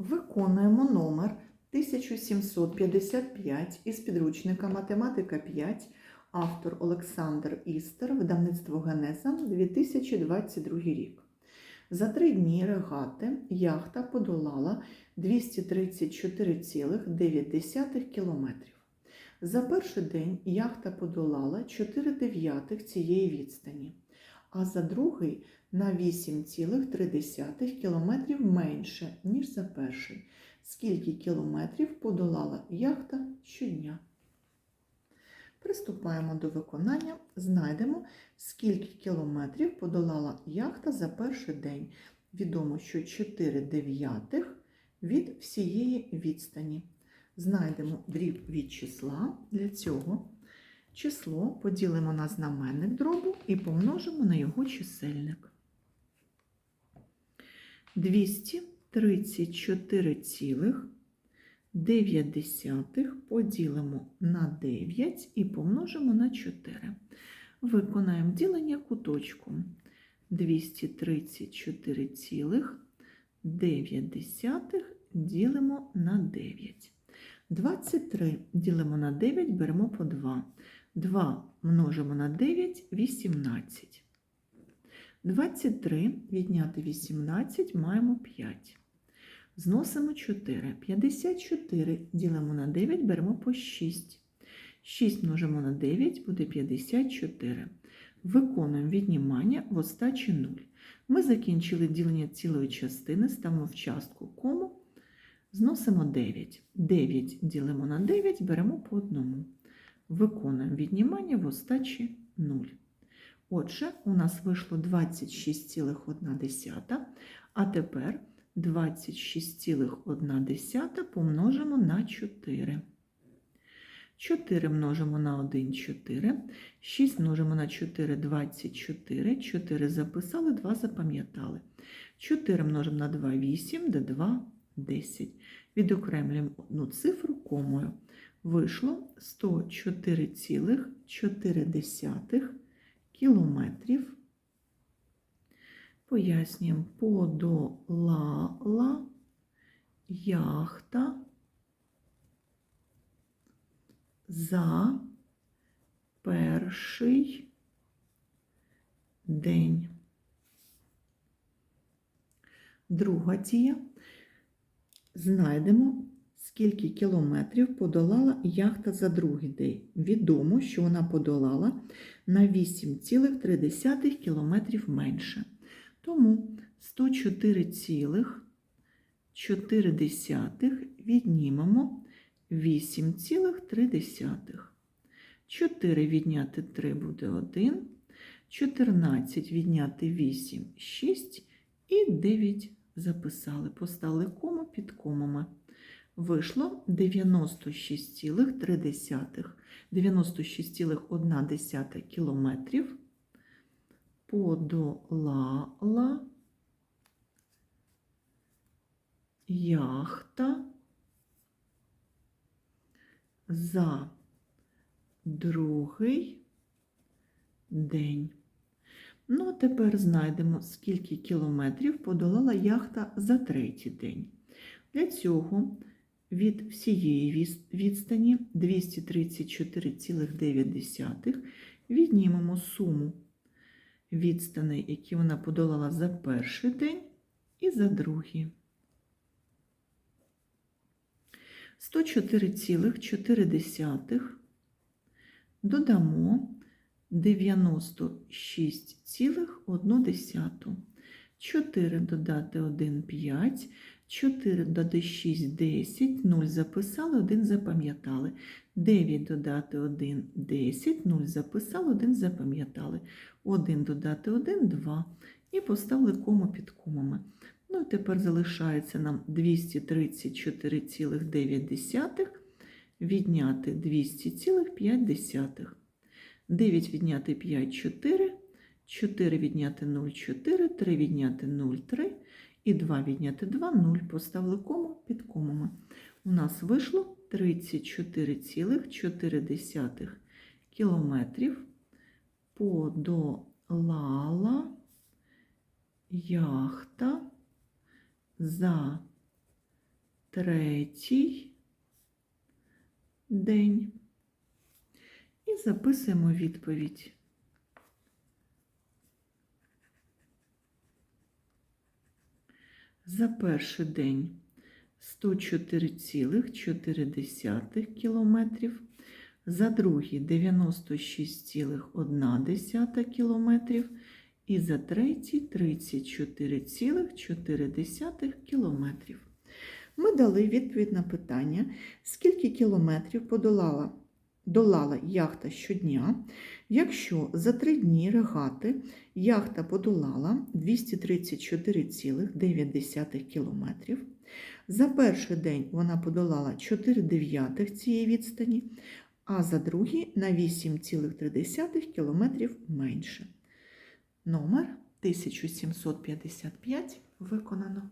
Виконуємо номер 1755 із підручника Математика 5, автор Олександр Істер, видавництво Генеза 2022 рік. За три дні регати яхта подолала 234,9 км. За перший день яхта подолала 4 дев'ятих цієї відстані, а за другий на 8,3 км менше, ніж за перший. Скільки кілометрів подолала яхта щодня? Приступаємо до виконання. Знайдемо, скільки кілометрів подолала яхта за перший день. Відомо, що 4 дев'ятих від всієї відстані. Знайдемо дріб від числа. Для цього число поділимо на знаменник дробу і помножимо на його чисельник. 234,9 поділимо на 9 і помножимо на 4. Виконаємо ділення куточком. 234,9 ділимо на 9. 23 ділимо на 9, беремо по 2. 2 множимо на 9 18. 23 відняти 18 маємо 5. Зносимо 4. 54 ділимо на 9, беремо по 6. 6 множимо на 9 буде 54. Виконуємо віднімання в остачі 0. Ми закінчили ділення цілої частини, ставимо в частку кому. Зносимо 9. 9 ділимо на 9, беремо по одному. Виконуємо віднімання в остачі 0. Отже, у нас вийшло 26,1, а тепер 26,1 помножимо на 4. 4 множимо на 1 4, 6 множимо на 4 24, 4 записали, 2 запам'ятали. 4 множимо на 2 8, до 2 10. Відокремлюємо одну цифру комою. Вийшло 104,4 кілометрів. Пояснюємо, подолала яхта за перший день. Друга дія. Знайдемо, скільки кілометрів подолала яхта за другий день. Відомо, що вона подолала на 8,3 кілометрів менше. Тому 104,4 віднімемо 8,3. 4 відняти 3 буде 1, 14 відняти 8 6 і 9 записали. Поставили кому під комами. Вийшло 96,3, 96,1 кілометрів подолала яхта за другий день. Ну, а тепер знайдемо, скільки кілометрів подолала яхта за третій день. Для цього від всієї відстані 234,9 віднімемо суму відстаней, які вона подолала за перший день і за другий. 104,4 додамо 96,1. 4 додати 1 5, 4 додати 6 10, 0 записали, 1 запам'ятали. 9 додати 1 10, 0 записали, 1 запам'ятали. 1 додати 1 2 і поставили кому під комами. Ну тепер залишається нам 234,9 відняти 200,5. 9 відняти 5 4, 4 відняти 0 4, 3 відняти 0 3 і 2 відняти 2 0. Поставили кому під комами. У нас вийшло 34,4 кілометрів подолала яхта за третій день. Записуємо відповідь. За перший день 104,4 кілометрів, за другий 96,1 кілометрів і за третій 34,4 кілометрів. Ми дали відповідь на питання, скільки кілометрів подолала, долала яхта щодня, якщо за три дні регати яхта подолала 234,9 кілометрів. За перший день вона подолала 4 дев'ятих цієї відстані, а за другий на 8,3 кілометрів менше. Номер 1755 виконано.